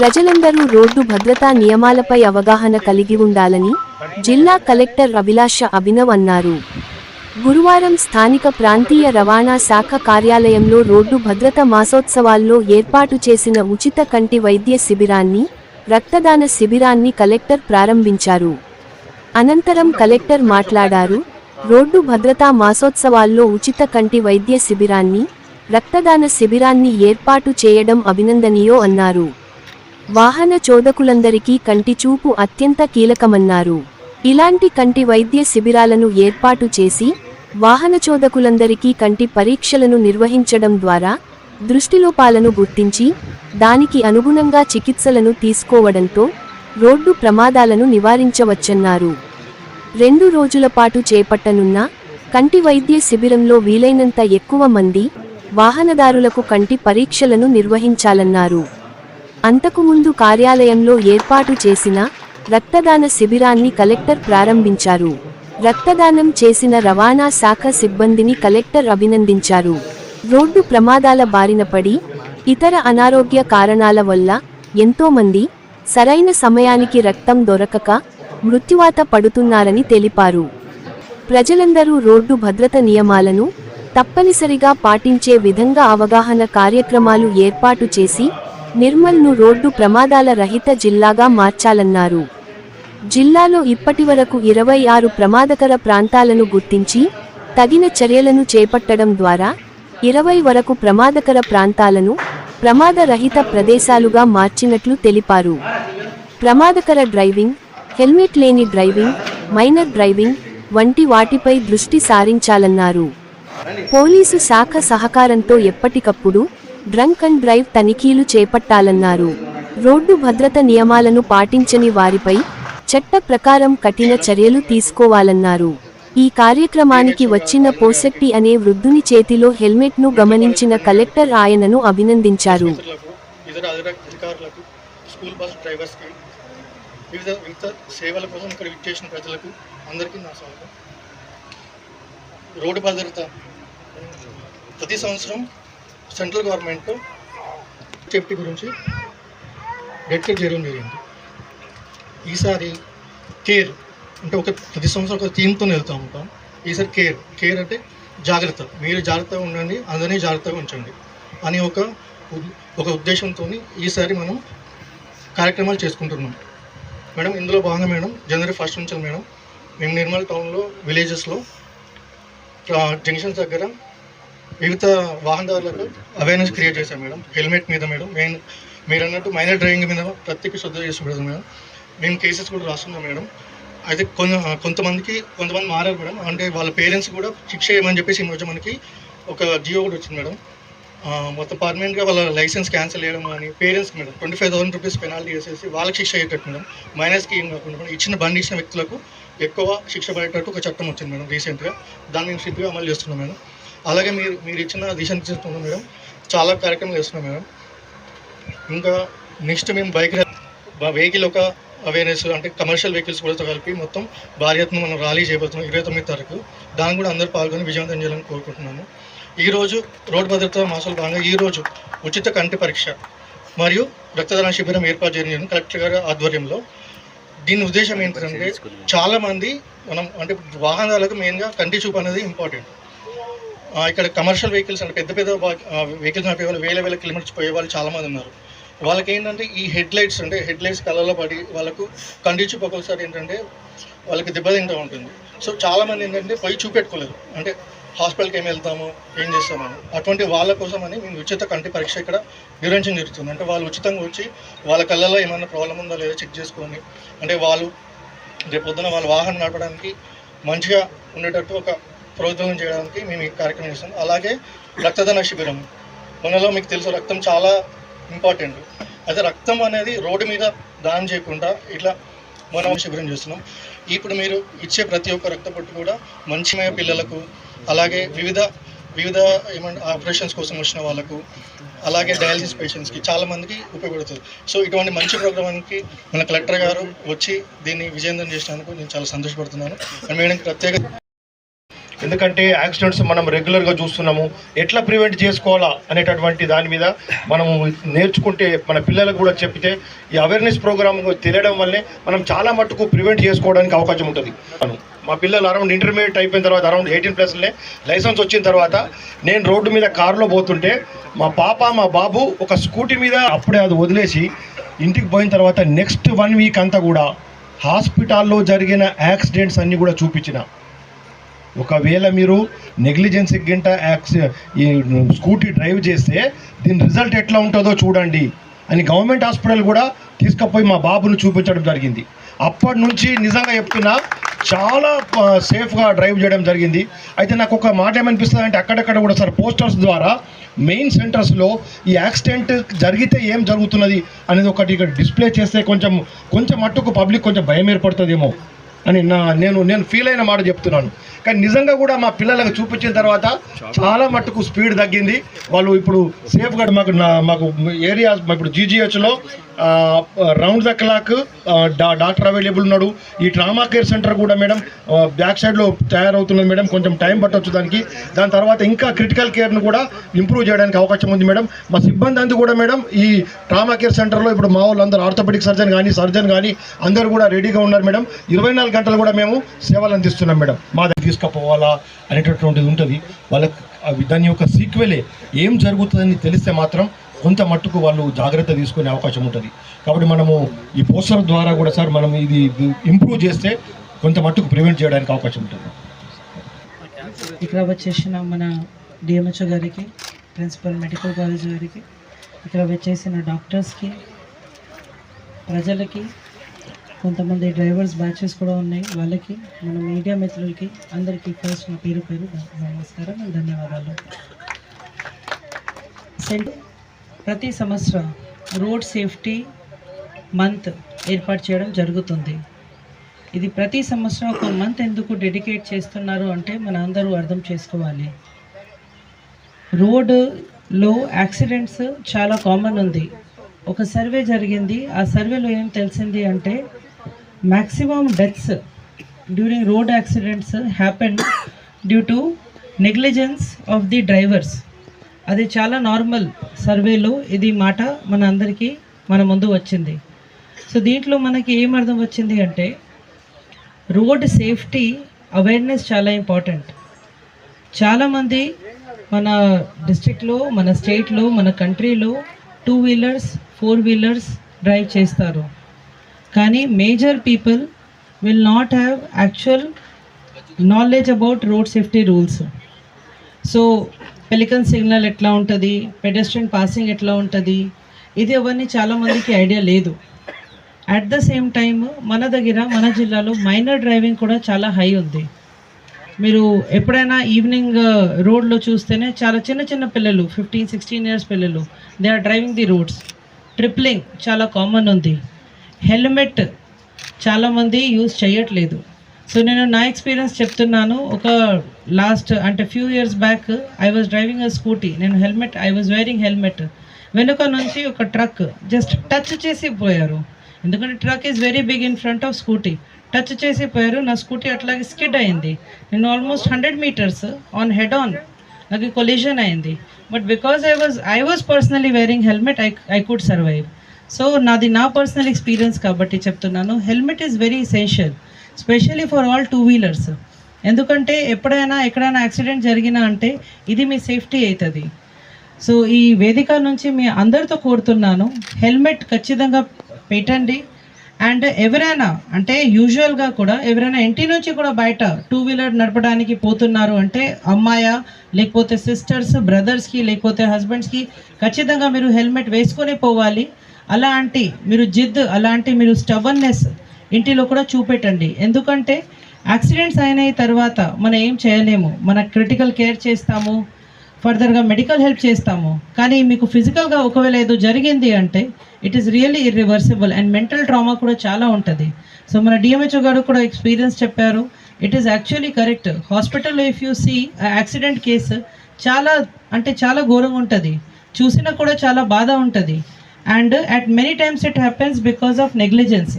ప్రజలందరూ రోడ్డు భద్రతా నియమాలపై అవగాహన కలిగి ఉండాలని జిల్లా కలెక్టర్ అభిలాష అభినవ్ అన్నారు. గురువారం స్థానిక ప్రాంతీయ రవాణా శాఖ కార్యాలయంలో రోడ్డు భద్రత మాసోత్సవాల్లో ఏర్పాటు చేసిన ఉచిత కంటి వైద్య శిబిరాన్ని రక్తదాన శిబిరాన్ని కలెక్టర్ ప్రారంభించారు. అనంతరం కలెక్టర్ మాట్లాడారు రోడ్డు భద్రతా మాసోత్సవాల్లో ఉచిత కంటి వైద్య శిబిరాన్ని రక్తదాన శిబిరాన్ని ఏర్పాటు చేయడం అభినందనీయో అన్నారు. వాహన చోదకులందరికీ కంటి చూపు అత్యంత కీలకమన్నారు. ఇలాంటి కంటి వైద్య శిబిరాలను ఏర్పాటు చేసి వాహన చోదకులందరికీ కంటి పరీక్షలను నిర్వహించడం ద్వారా దృష్టిలోపాలను గుర్తించి దానికి అనుగుణంగా చికిత్సలను తీసుకోవడంతో రోడ్డు ప్రమాదాలను నివారించవచ్చన్నారు. రెండు రోజుల పాటు చేపట్టనున్న కంటి వైద్య శిబిరంలో వీలైనంత ఎక్కువ మంది వాహనదారులకు కంటి పరీక్షలను నిర్వహించాలన్నారు. అంతకుముందు కార్యాలయంలో ఏర్పాటు చేసిన రక్తదాన శిబిరాన్ని కలెక్టర్ ప్రారంభించారు. రక్తదానం చేసిన రవాణా శాఖ సిబ్బందిని కలెక్టర్ అభినందించారు. రోడ్డు ప్రమాదాల బారిన పడి ఇతర అనారోగ్య కారణాల వల్ల ఎంతోమంది సరైన సమయానికి రక్తం దొరకక మృత్యువాత పడుతున్నారని తెలిపారు. ప్రజలందరూ రోడ్డు భద్రత నియమాలను తప్పనిసరిగా పాటించే విధంగా అవగాహన కార్యక్రమాలు ఏర్పాటు చేసి నిర్మల్ను రోడ్డు ప్రమాదాల రహిత జిల్లాగా మార్చాలన్నారు. జిల్లాలో ఇప్పటివరకు ఇరవై ఆరు ప్రమాదకర ప్రాంతాలను గుర్తించి తగిన చర్యలను చేపట్టడం ద్వారా ఇరవై వరకు ప్రమాదకర ప్రాంతాలను ప్రమాదరహిత ప్రదేశాలుగా మార్చినట్లు తెలిపారు. ప్రమాదకర డ్రైవింగ్ హెల్మెట్ లేని డ్రైవింగ్ మైనర్ డ్రైవింగ్ వంటి వాటిపై దృష్టి సారించాలన్నారు. పోలీసు శాఖ సహకారంతో ఎప్పటికప్పుడు డ్రంక్ అండ్ డ్రైవ్ తనిఖీలు చేపట్టాలన్నారు. రోడ్డు భద్రత నియమాలను పాటించని వారిపై చట్ట ప్రకారం కఠిన చర్యలు తీసుకోవాలన్నారు. ఈ కార్యక్రమానికి వచ్చిన పోసెట్టి అనే వృద్ధుని చేతిలో హెల్మెట్ను గమనించిన కలెక్టర్ ఆయనను అభినందించారు. స్కూల్ బస్ డ్రైవర్స్కి వివిధ వివిధ సేవల కోసం ఇక్కడ విచ్చేసిన ప్రజలకు అందరికీ నా స్వాగతం. రోడ్డు భద్రత ప్రతి సంవత్సరం సెంట్రల్ గవర్నమెంట్ సేఫ్టీ గురించి డెడికేట్ చేయడం జరిగింది. ఈసారి కేర్ అంటే ఒక ప్రతి సంవత్సరం ఒక థీమ్తో వెళ్తూ ఉంటాం. ఈసారి కేర్ కేర్ అంటే జాగ్రత్త. మీరు జాగ్రత్తగా ఉండండి అందరినీ జాగ్రత్తగా ఉంచండి అని ఒక ఒక ఉద్దేశంతో ఈసారి మనం కార్యక్రమాలు చేసుకుంటున్నాం. మేడం ఇందులో భాగంగా మేడం జనవరి ఫస్ట్ నుంచి మేడం మేము నిర్మల్ టౌన్లో విలేజెస్లో జంక్షన్స్ దగ్గర వివిధ వాహనదారులకు అవేర్నెస్ క్రియేట్ చేశాం మేడం. హెల్మెట్ మీద మేడం. మెయిన్ మీరు అన్నట్టు మైనర్ డ్రైవింగ్ మీద ప్రత్యేక శ్రద్ధ చేసి పెడతాం మేడం. మేము కేసెస్ కూడా రాస్తున్నాం మేడం. అయితే కొంత కొంతమందికి కొంతమంది మారారు మేడం. అంటే వాళ్ళ పేరెంట్స్ కూడా శిక్ష చేయమని చెప్పేసి ఈ మనకి ఒక జియో కూడా వచ్చింది మేడం. మొత్తం పర్మనెంట్గా వాళ్ళ లైసెన్స్ క్యాన్సిల్ చేయడం కానీ పేరెంట్స్కి madam twenty five thousand rupees penalty వేసేసి వాళ్ళకి శిక్ష అయ్యేటట్టు మేడం. మైనస్కి ఏం కాకుండా మేడం ఇచ్చిన బండి ఇచ్చిన వ్యక్తులకు ఎక్కువ శిక్ష పడేటట్టు ఒక చట్టం వచ్చింది మేడం రీసెంట్గా. దాన్ని మేము స్ట్రిక్ట్గా అమలు చేస్తున్నాం మేడం. అలాగే మీరు మీరు ఇచ్చిన దిశ నిర్దేశిస్తున్నాం మేడం. చాలా కార్యక్రమాలు చేస్తున్నాం మేడం. ఇంకా నెక్స్ట్ మేము బైక్ వెహికల్ ఒక అవేర్నెస్ అంటే కమర్షియల్ వెహికల్స్ కూడా కలిపి మొత్తం భారీ ఎత్తున మనం ర్యాలీ చేయబోతున్నాం ఇరవై తొమ్మిది తారీఖు. దాన్ని కూడా అందరూ పాల్గొని విజయవంతం చేయాలని కోరుకుంటున్నాము. ఈరోజు రోడ్డు భద్రత మాసాలు భాగంగా ఈరోజు ఉచిత కంటి పరీక్ష మరియు రక్తదాన శిబిరం ఏర్పాటు చేయడం కలెక్టర్ గారి ఆధ్వర్యంలో. దీని ఉద్దేశం ఏంటంటే చాలా మంది మనం అంటే వాహనాలకు మెయిన్గా కంటి చూపు అనేది ఇంపార్టెంట్ ఇక్కడ కమర్షియల్ వెహికల్స్ అంటే పెద్ద పెద్ద వెహికల్స్ నడిపే వాళ్ళు వేల వేల కిలోమీటర్స్ పోయే వాళ్ళు చాలామంది ఉన్నారు. వాళ్ళకి ఏంటంటే ఈ హెడ్ లైట్స్ అంటే హెడ్ లైట్స్ కళ్ళలో పడి వాళ్ళకు కంటి చూపు ఒక్కొక్కసారి ఏంటంటే వాళ్ళకి దెబ్బతింటూ ఉంటుంది. సో చాలామంది ఏంటంటే పోయి చూపెట్టుకోలేదు అంటే హాస్పిటల్కి ఏమి వెళ్తాము ఏం చేస్తామని అటువంటి వాళ్ళ కోసం అని మేము ఉచిత కంటి పరీక్ష ఇక్కడ నిర్వహించడం జరుగుతుంది. అంటే వాళ్ళు ఉచితంగా వచ్చి వాళ్ళ కళ్ళలో ఏమైనా ప్రాబ్లం ఉందో లేదో చెక్ చేసుకొని అంటే వాళ్ళు రేపు పొద్దున వాళ్ళ వాహనం నడపడానికి మంచిగా ఉండేటట్టు ఒక ప్రోత్సాహం చేయడానికి మేము ఈ కార్యక్రమం చేస్తాం అలాగే రక్తదాన శిబిరం. మనలో మీకు తెలుసు రక్తం చాలా ఇంపార్టెంట్ అయితే రక్తం అనేది రోడ్డు మీద దానం చేయకుండా ఇట్లా మనం శిబిరం చేస్తున్నాం. ఇప్పుడు మీరు ఇచ్చే ప్రతి ఒక్క రక్తపొట్టు కూడా మంచిమయ పిల్లలకు అలాగే వివిధ వివిధ ఏమంటే ఆపరేషన్స్ కోసం వచ్చిన వాళ్ళకు అలాగే డయాలసిస్ పేషెంట్స్కి చాలామందికి ఉపయోగపడుతుంది. సో ఇటువంటి మంచి ప్రోగ్రామ్కి మన కలెక్టర్ గారు వచ్చి దీన్ని విజయవంతం చేసినందుకు నేను చాలా సంతోషపడుతున్నాను. అండ్ మేడం ప్రత్యేక ఎందుకంటే యాక్సిడెంట్స్ మనం రెగ్యులర్గా చూస్తున్నాము. ఎట్లా ప్రివెంట్ చేసుకోవాలా అనేటటువంటి దాని మీద మనము నేర్చుకుంటే మన పిల్లలకు కూడా చెప్పితే ఈ అవేర్నెస్ ప్రోగ్రామ్ తెలియడం వల్లే మనం చాలా మట్టుకు ప్రివెంట్ చేసుకోవడానికి అవకాశం ఉంటుంది. మనం మా పిల్లలు అరౌండ్ ఇంటర్మీడియట్ అయిపోయిన తర్వాత అరౌండ్ ఎయిటీన్ ప్లస్లే లైసెన్స్ వచ్చిన తర్వాత నేను రోడ్డు మీద కారులో పోతుంటే మా పాప మా బాబు ఒక స్కూటీ మీద అప్పుడే అది వదిలేసి ఇంటికి పోయిన తర్వాత నెక్స్ట్ వన్ వీక్ అంతా కూడా హాస్పిటాల్లో జరిగిన యాక్సిడెంట్స్ అన్నీ కూడా చూపించిన. ఒకవేళ మీరు నెగ్లిజెన్స్ గింట యాక్సి ఈ స్కూటీ డ్రైవ్ చేస్తే దీని రిజల్ట్ ఎట్లా ఉంటుందో చూడండి అని గవర్నమెంట్ హాస్పిటల్ కూడా తీసుకుపోయి మా బాబును చూపించడం జరిగింది. అప్పటి నుంచి నిజంగా చెప్తున్నా చాలా సేఫ్గా డ్రైవ్ చేయడం జరిగింది. అయితే నాకు ఒక మాట ఏమనిపిస్తుంది అంటే అక్కడక్కడ కూడా సార్ పోస్టర్స్ ద్వారా మెయిన్ సెంటర్స్లో ఈ యాక్సిడెంట్ జరిగితే ఏం జరుగుతున్నది అనేది ఒకటి ఇక్కడ డిస్ప్లే చేస్తే కొంచెం కొంచెం మట్టుకు పబ్లిక్ కొంచెం భయం ఏర్పడుతుందేమో. అని నా నేను నేను ఫీల్ అయిన మాట చెప్తున్నాను. కానీ నిజంగా కూడా మా పిల్లలకు చూపించిన తర్వాత చాలా మట్టుకు స్పీడ్ తగ్గింది. వాళ్ళు ఇప్పుడు సేఫ్గా మాకు నా మాకు ఏరియా ఇప్పుడు జీజీహెచ్లో round the clock doctor available ఉన్నాడు. ఈ ట్రామా కేర్ సెంటర్ కూడా మేడం బ్యాక్ సైడ్లో తయారవుతున్నది మేడం కొంచెం టైం పట్టవచ్చు దానికి. దాని తర్వాత ఇంకా క్రిటికల్ కేర్ను కూడా ఇంప్రూవ్ చేయడానికి అవకాశం ఉంది మేడం. మా సిబ్బంది అంతా కూడా మేడం ఈ ట్రామా కేర్ సెంటర్లో ఇప్పుడు మా వాళ్ళందరూ ఆర్థోపెడిక్ సర్జన్ కానీ సర్జన్ కానీ అందరూ కూడా రెడీగా ఉన్నారు మేడం. ఇరవై నాలుగు గంటలు కూడా మేము సేవలు అందిస్తున్నాం మేడం. మా దగ్గర తీసుకుపోవాలా అనేటటువంటిది ఉంటుంది. వాళ్ళకి దాని యొక్క సీక్వెలే ఏం జరుగుతుందని తెలిస్తే మాత్రం కొంత మట్టుకు వాళ్ళు జాగ్రత్త తీసుకునే అవకాశం ఉంటుంది. కాబట్టి మనము ఈ పోస్టర్ ద్వారా కూడా సార్ మనం ఇది ఇంప్రూవ్ చేస్తే కొంత మట్టుకు ప్రివెంట్ చేయడానికి అవకాశం ఉంటుంది. ఇక్కడ వచ్చేసిన మన డిఎంహెచ్ఓ గారికి ప్రిన్సిపల్ మెడికల్ కాలేజ్ గారికి ఇక్కడ వచ్చేసిన డాక్టర్స్కి ప్రజలకి కొంతమంది డ్రైవర్స్ బ్యాచెస్ కూడా ఉన్నాయి. వాళ్ళకి మన మీడియా మిత్రులకి అందరికీ ఫస్ట్ నా పేరు పేరు నమస్కారం ధన్యవాదాలు. సెంటర్ ప్రతి సంవత్సరం రోడ్ సేఫ్టీ మంత్ ఏర్పాటు చేయడం జరుగుతుంది. ఇది ప్రతి సంవత్సరం ఒక మంత్ ఎందుకు డెడికేట్ చేస్తున్నారు అంటే మన అందరూ అర్థం చేసుకోవాలి. రోడ్లో యాక్సిడెంట్స్ చాలా కామన్ ఉంది. ఒక సర్వే జరిగింది. ఆ సర్వేలో ఏం తెలిసింది అంటే maximum deaths during road accidents happen due to negligence of the drivers. అది చాలా నార్మల్ సర్వేలో ఇది మాట మన అందరికీ మన ముందు వచ్చింది. సో దీంట్లో మనకి ఏం అర్థం వచ్చింది అంటే రోడ్ సేఫ్టీ అవేర్నెస్ చాలా ఇంపార్టెంట్ చాలామంది మన డిస్ట్రిక్ట్లో మన స్టేట్లో మన కంట్రీలో two wheelers four wheelers drive చేస్తారు. కానీ major people will not have actual knowledge about road safety rules so pelican signal ఎట్లా ఉంటుంది? పెడెస్ట్రియన్ పాసింగ్ ఎట్లా ఉంటుంది? ఇది అవన్నీ చాలామందికి ఐడియా లేదు. అట్ ద సేమ్ టైమ్ మన దగ్గర మన జిల్లాలో మైనర్ డ్రైవింగ్ కూడా చాలా హై ఉంది. మీరు ఎప్పుడైనా ఈవినింగ్ uh, రోడ్లో చూస్తేనే చాలా చిన్న చిన్న పిల్లలు ఫిఫ్టీన్ సిక్స్టీన్ ఇయర్స్ పిల్లలు they are driving the roads tripling చాలా కామన్ ఉంది. హెల్మెట్ చాలామంది యూజ్ చేయట్లేదు. సో నేను నా ఎక్స్పీరియన్స్ చెప్తున్నాను. ఒక లాస్ట్ అంటే few years back I was driving a scooty నేను helmet I was wearing helmet వెనుక నుంచి ఒక ట్రక్ జస్ట్ టచ్ చేసి పోయారు. ఎందుకంటే truck is very big in front of scooty touch చేసి పోయారు. నా స్కూటీ అట్లాగే స్కిడ్ అయింది. నేను almost hundred meters on head on నాకు కొలిజన్ అయింది. But because I was I was personally wearing helmet I I could survive so నాది నా పర్సనల్ ఎక్స్పీరియన్స్ కాబట్టి చెప్తున్నాను. Helmet is very essential specially for all two wheelers ఎందుకంటే ఎప్పుడైనా ఎక్కడైనా accident జరిగినా అంటే ఇది మీ సేఫ్టీ అవుతుంది సో ఈ వేదిక నుంచి మీ అందరితో కోరుతున్నాను హెల్మెట్ ఖచ్చితంగా పెట్టండి. అండ్ ఎవరైనా అంటే యూజువల్గా కూడా ఎవరైనా ఇంటి నుంచి కూడా బయట టూ వీలర్ నడపడానికి పోతున్నారు అంటే అమ్మాయ లేకపోతే సిస్టర్స్ బ్రదర్స్కి లేకపోతే హస్బెండ్స్కి ఖచ్చితంగా మీరు హెల్మెట్ వేసుకొని పోవాలి. అలాంటి మీరు జిద్ అలాంటి మీరు స్టవన్నెస్ ఇంటిలో కూడా చూపెట్టండి. ఎందుకంటే యాక్సిడెంట్స్ అయిన తర్వాత మనం ఏం చేయలేము. మన క్రిటికల్ కేర్ చేస్తాము ఫర్దర్గా మెడికల్ హెల్ప్ చేస్తాము. కానీ మీకు ఫిజికల్గా ఒకవేళ ఏదో జరిగింది అంటే it is really irreversible and mental trauma కూడా చాలా ఉంటుంది. సో మన డిఎంహెచ్ఓ గారు కూడా ఎక్స్పీరియన్స్ చెప్పారు. ఇట్ ఈస్ యాక్చువల్లీ కరెక్ట్ హాస్పిటల్లో if you see accident case చాలా అంటే చాలా ఘోరంగా ఉంటుంది. చూసినా కూడా చాలా బాధ ఉంటుంది. And at many times it happens because of negligence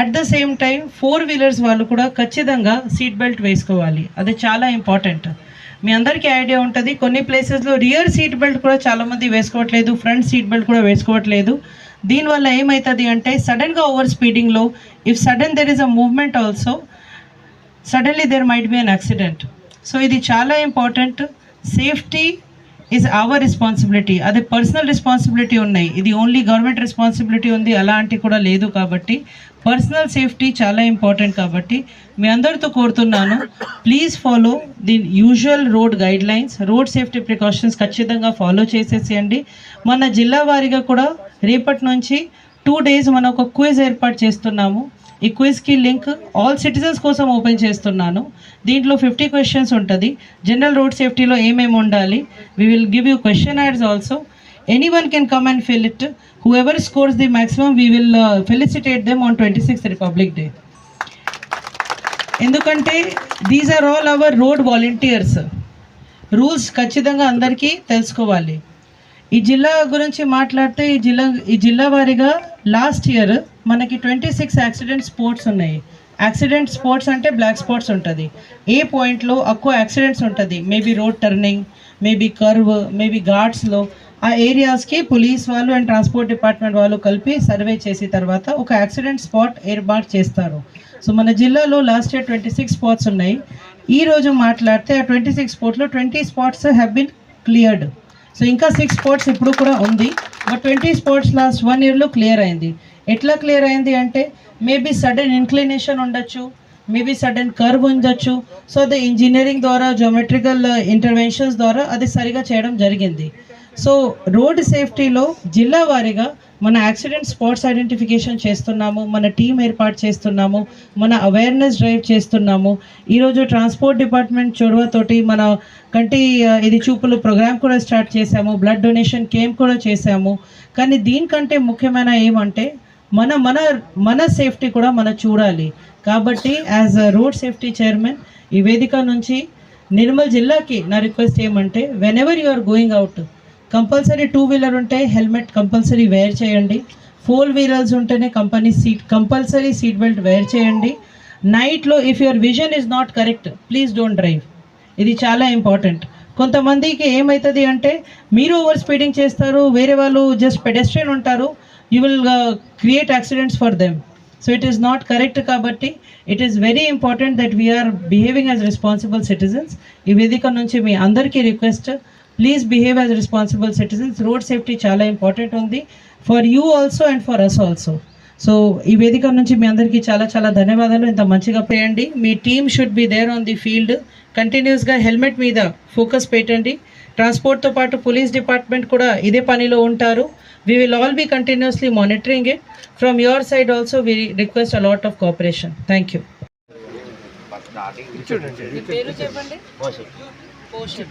at the same time four wheelers వాళ్ళు కూడా ఖచ్చితంగా సీట్ బెల్ట్ వేసుకోవాలి. అది చాలా ఇంపార్టెంట్ మీ అందరికీ ఐడియా ఉంటుంది. కొన్ని ప్లేసెస్లో రియర్ సీట్ బెల్ట్ కూడా చాలామంది వేసుకోవట్లేదు ఫ్రంట్ సీట్ బెల్ట్ కూడా వేసుకోవట్లేదు. దీనివల్ల ఏమవుతుంది అంటే సడన్గా over స్పీడింగ్లో if sudden there is a movement also suddenly there might be an accident so ఇది చాలా important safety is our responsibility అదే పర్సనల్ రెస్పాన్సిబిలిటీ ఉన్నాయి. ఇది ఓన్లీ గవర్నమెంట్ రెస్పాన్సిబిలిటీ ఉంది. అలాంటి కూడా లేదు కాబట్టి. పర్సనల్ సేఫ్టీ చాలా ఇంపార్టెంట్ కాబట్టి. మీ అందరితో కోరుతున్నాను. Please follow the usual road guidelines road safety precautions ఖచ్చితంగా ఫాలో చేసేసేయండి. మన జిల్లా వారీగా కూడా రేపటి నుంచి టూ డేస్ మనం ఒక క్విజ్ ఏర్పాటు చేస్తున్నాము. ఈ క్విజ్కి లింక్ ఆల్ సిటిజన్స్ కోసం ఓపెన్ చేస్తున్నాను. దీంట్లో ఫిఫ్టీ క్వశ్చన్స్ ఉంటుంది. జనరల్ రోడ్ సేఫ్టీలో ఏమేమి ఉండాలి? We will give you question ads also any one can come and fill it whoever scores the maximum we will felicitate them on twenty sixth Republic Day ఎందుకంటే these are all our road volunteers rules ఖచ్చితంగా అందరికీ తెలుసుకోవాలి. ఈ జిల్లా గురించి మాట్లాడితే ఈ జిల్లా ఈ జిల్లా వారిగా లాస్ట్ ఇయర్ మనకి ట్వంటీ సిక్స్ యాక్సిడెంట్ స్పోర్ట్స్ ఉన్నాయి. యాక్సిడెంట్ స్పోర్ట్స్ అంటే బ్లాక్ స్పాట్స్ ఉంటుంది. ఏ పాయింట్లో ఎక్కువ యాక్సిడెంట్స్ ఉంటుంది? Maybe road turning maybe curve maybe ఘాట్స్లో ఆ ఏరియాస్కి పోలీస్ వాళ్ళు అండ్ ట్రాన్స్పోర్ట్ డిపార్ట్మెంట్ వాళ్ళు కలిపి సర్వే చేసిన తర్వాత ఒక యాక్సిడెంట్ స్పాట్ ఏర్పాటు చేస్తారు. సో మన జిల్లాలో last year twenty six spots ఉన్నాయి. ఈ రోజు మాట్లాడితే ఆ ట్వంటీ సిక్స్ స్పాట్లో twenty spots have been cleared so ఇంకా సిక్స్ స్పాట్స్ ఇప్పుడు కూడా ఉంది. But twenty spots last one ఇయర్లో క్లియర్ అయింది. ఎట్లా క్లియర్ అయింది అంటే మేబీ సడన్ ఇన్క్లినేషన్ ఉండొచ్చు మేబీ సడన్ కర్వ్ ఉండొచ్చు. సో అది ఇంజనీరింగ్ ద్వారా జోమెట్రికల్ ఇంటర్వెన్షన్స్ ద్వారా అది సరిగా చేయడం జరిగింది. సో రోడ్ సేఫ్టీలో జిల్లా వారీగా మన యాక్సిడెంట్ స్పాట్స్ ఐడెంటిఫికేషన్ చేస్తున్నాము మన టీం ఏర్పాటు చేస్తున్నాము మన అవేర్నెస్ డ్రైవ్ చేస్తున్నాము. ఈరోజు ట్రాన్స్పోర్ట్ డిపార్ట్మెంట్ చొరవతోటి మన కంటి ఇది చూపులు ప్రోగ్రామ్ కూడా స్టార్ట్ చేశాము బ్లడ్ డొనేషన్ క్యాంప్ కూడా చేశాము. కానీ దీనికంటే ముఖ్యమైన ఏమంటే మన మన మన సేఫ్టీ కూడా మనం చూడాలి. కాబట్టి as a road safety chairman ఈ వేదిక నుంచి నిర్మల్ జిల్లాకి నా రిక్వెస్ట్ ఏమంటే whenever you are going out compulsory two wheeler ఉంటే హెల్మెట్ కంపల్సరీ వేర్ చేయండి. ఫోర్ వీలర్స్ ఉంటేనే company seat compulsory seat belt wear చేయండి. నైట్లో if your vision is not correct please don't drive ఇది చాలా ఇంపార్టెంట్ కొంతమందికి ఏమవుతుంది అంటే మీరు ఓవర్ స్పీడింగ్ చేస్తారు వేరే వాళ్ళు జస్ట్ పెడెస్ట్రియన్ ఉంటారు you will create accidents for them so it is not correct కాబట్టి it is very important that we are behaving as responsible citizens ఈ వేదిక నుంచి మీ అందరికీ request please behave as responsible citizens road safety చాలా important ఉంది for you also and for us also so ఈ వేదిక నుంచి మీ అందరికీ చాలా చాలా ధన్యవాదాలు. ఇంత మంచిగా చేయండి. మీ team should be there on the field కంటిన్యూస్గా హెల్మెట్ మీద ఫోకస్ పెట్టండి. ట్రాన్స్పోర్ట్తో పాటు పోలీస్ డిపార్ట్మెంట్ కూడా ఇదే పనిలో ఉంటారు. We will all be continuously monitoring it from your side also we request a lot of cooperation thank you పేరు చెప్పండి పోషన్